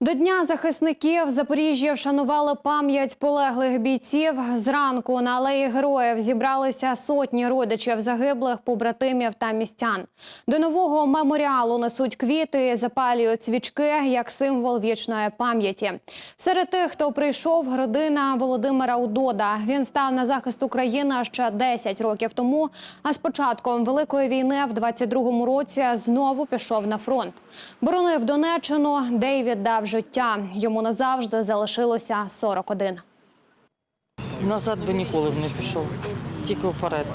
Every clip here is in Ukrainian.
До Дня захисників Запоріжжя вшанували пам'ять полеглих бійців. Зранку на алеї героїв зібралися сотні родичів загиблих, побратимів та містян. До нового меморіалу несуть квіти, запалюють свічки як символ вічної пам'яті. Серед тих, хто прийшов, родина Володимира Удода. Він став на захист України ще 10 років тому. А з початком великої війни в 22-му році знову пішов на фронт. Боронив Донеччину, де й віддав життя. Йому назавжди залишилося 41. Назад би ніколи не пішов, тільки вперед.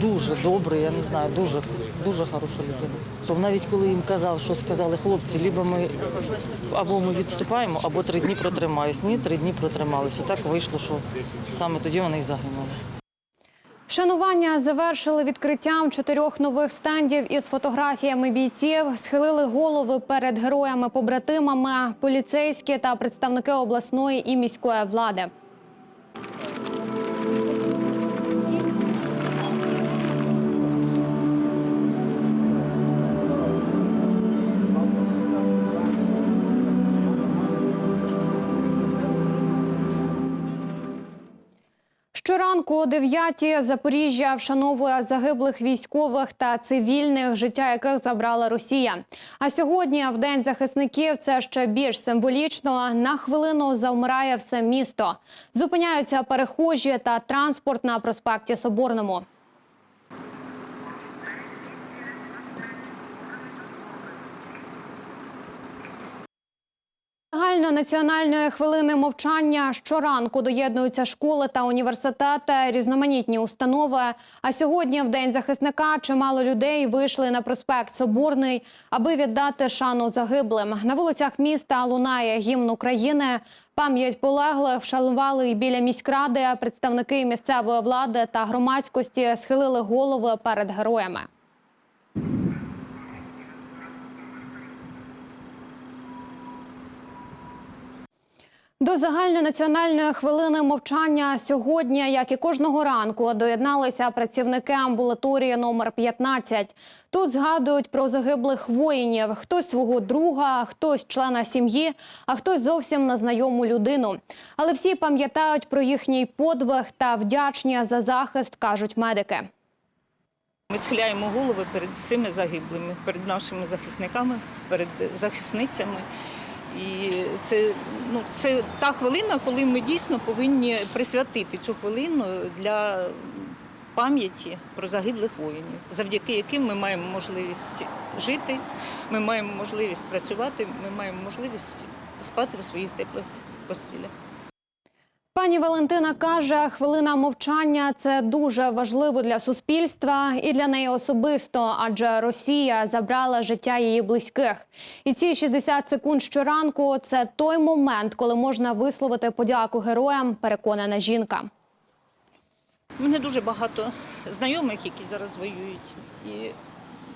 Дуже добрий, я не знаю, дуже, дуже хороша людина. То навіть коли їм казав, що сказали хлопці, либо ми або ми відступаємо, або три дні протримаюсь. Ні, три дні протрималися. Так вийшло, що саме тоді вони і загинули. Вшанування завершили відкриттям чотирьох нових стендів із фотографіями бійців. Схилили голови перед героями-побратимами, поліцейські та представники обласної і міської влади. Щоранку о 9 Запоріжжя вшановує загиблих військових та цивільних, життя яких забрала Росія. А сьогодні, в день захисників, це ще більш символічно. На хвилину завмирає все місто. Зупиняються перехожі та транспорт на проспекті Соборному. Загальнонаціональної хвилини мовчання щоранку доєднуються школи та університети, різноманітні установи. А сьогодні, в день захисника, чимало людей вийшли на проспект Соборний, аби віддати шану загиблим. На вулицях міста лунає гімн України. Пам'ять полеглих вшанували і біля міськради. Представники місцевої влади та громадськості схилили голови перед героями. До загальнонаціональної хвилини мовчання сьогодні, як і кожного ранку, доєдналися працівники амбулаторії номер 15. Тут згадують про загиблих воїнів: хтось свого друга, хтось члена сім'ї, а хтось зовсім незнайому людину. Але всі пам'ятають про їхній подвиг та вдячні за захист, кажуть медики. Ми схиляємо голови перед всіми загиблими, перед нашими захисниками, перед захисницями. І це, ну, це та хвилина, коли ми дійсно повинні присвятити цю хвилину для пам'яті про загиблих воїнів, завдяки яким ми маємо можливість жити, ми маємо можливість працювати, ми маємо можливість спати в своїх теплих постілях. Пані Валентина каже, хвилина мовчання це дуже важливо для суспільства і для неї особисто, адже Росія забрала життя її близьких. І ці 60 секунд щоранку це той момент, коли можна висловити подяку героям, переконана жінка. Мене дуже багато знайомих, які зараз воюють. І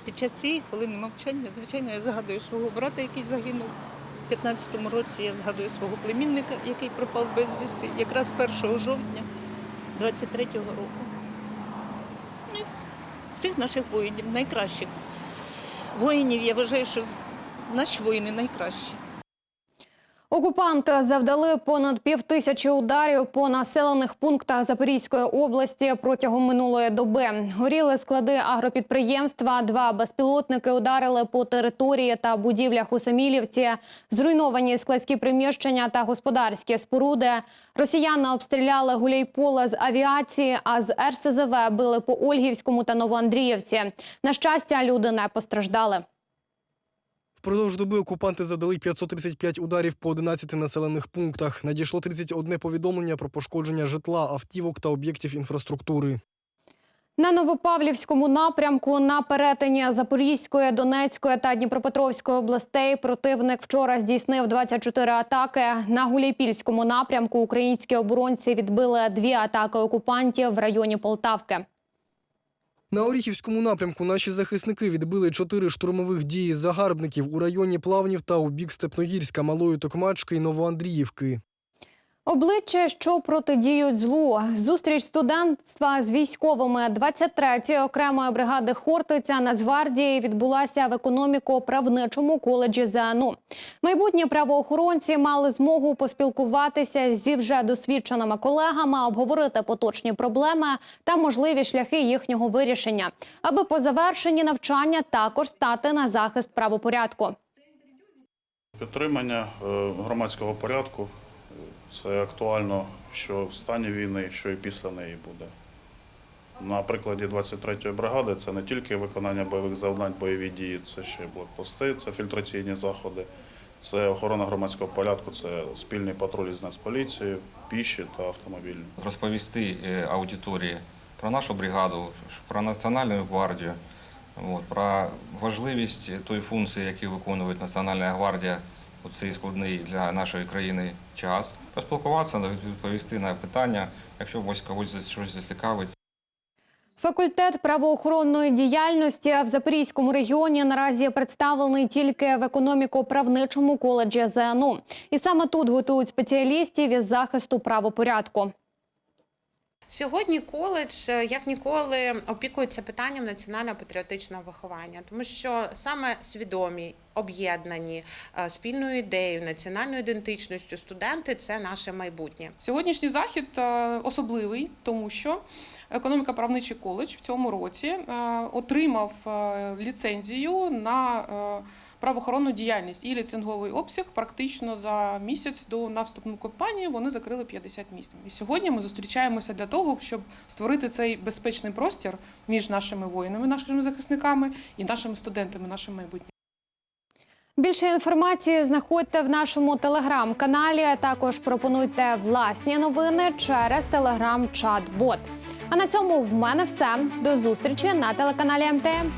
під час цієї хвилини мовчання, звичайно, я згадую свого брата, який загинув 15-му році. Я згадую свого племінника, який пропав безвісти, якраз 1 жовтня 23-го року. Ну і всіх наших воїнів, найкращих воїнів. Я вважаю, що наші воїни найкращі. Окупанти завдали понад півтисячі ударів по населених пунктах Запорізької області протягом минулої доби. Горіли склади агропідприємства. Два безпілотники ударили по території та будівлях у Самілівці. Зруйновані складські приміщення та господарські споруди. Росіяни обстріляли гуляйполе з авіації, а з РСЗВ били по Ольгівському та Новоандріївці. На щастя, люди не постраждали. Впродовж доби окупанти задали 535 ударів по 11 населених пунктах. Надійшло 31 повідомлення про пошкодження житла, автівок та об'єктів інфраструктури. На Новопавлівському напрямку на перетині Запорізької, Донецької та Дніпропетровської областей противник вчора здійснив 24 атаки. На Гуляйпільському напрямку українські оборонці відбили дві атаки окупантів в районі Полтавки. На Оріхівському напрямку наші захисники відбили чотири штурмових дії загарбників у районі Плавнів та у бік Степногірська, Малої Токмачки і Новоандріївки. Обличчя, що протидіють злу. Зустріч студентства з військовими 23-ї окремої бригади Хортиця Нацгвардії відбулася в економіко-правничому коледжі ЗНУ. Майбутні правоохоронці мали змогу поспілкуватися зі вже досвідченими колегами, обговорити поточні проблеми та можливі шляхи їхнього вирішення, аби по завершенні навчання також стати на захист правопорядку. Підтримання е, громадського порядку це актуально, що в стані війни, що і після неї буде. На прикладі 23-ї бригади це не тільки виконання бойових завдань, бойові дії, це ще блокпости, це фільтраційні заходи, це охорона громадського порядку, це спільний патруль з Нацполіцією, піші та автомобільні. розповісти е, аудиторії про нашу бригаду, про Національну гвардію, про важливість тої функції, які виконує Національна гвардія у цей складний для нашої країни час. Поспілкуватися, відповісти на питання, якщо ось когось щось зацікавить. Факультет правоохоронної діяльності в Запорізькому регіоні наразі представлений тільки в економіко-правничому коледжі ЗНУ. І саме тут готують спеціалістів із захисту правопорядку. Сьогодні коледж е, як ніколи опікується питанням національно-патріотичного виховання, тому що саме свідомі, об'єднані е, спільною ідеєю, національною ідентичністю студенти це наше майбутнє. Сьогоднішній захід е, особливий, тому що економіко-правничий коледж в цьому році отримав ліцензію на правоохоронну діяльність і ліцензовий обсяг практично за місяць до на вступну кампанію вони закрили 50 місць. І сьогодні ми зустрічаємося для того, щоб створити цей безпечний простір між нашими воїнами, нашими захисниками і нашими студентами, нашим майбутнім. Більше інформації знаходьте в нашому телеграм-каналі. Також пропонуйте власні новини через телеграм-чат-бот. А на цьому в мене все. До зустрічі на телеканалі МТМ.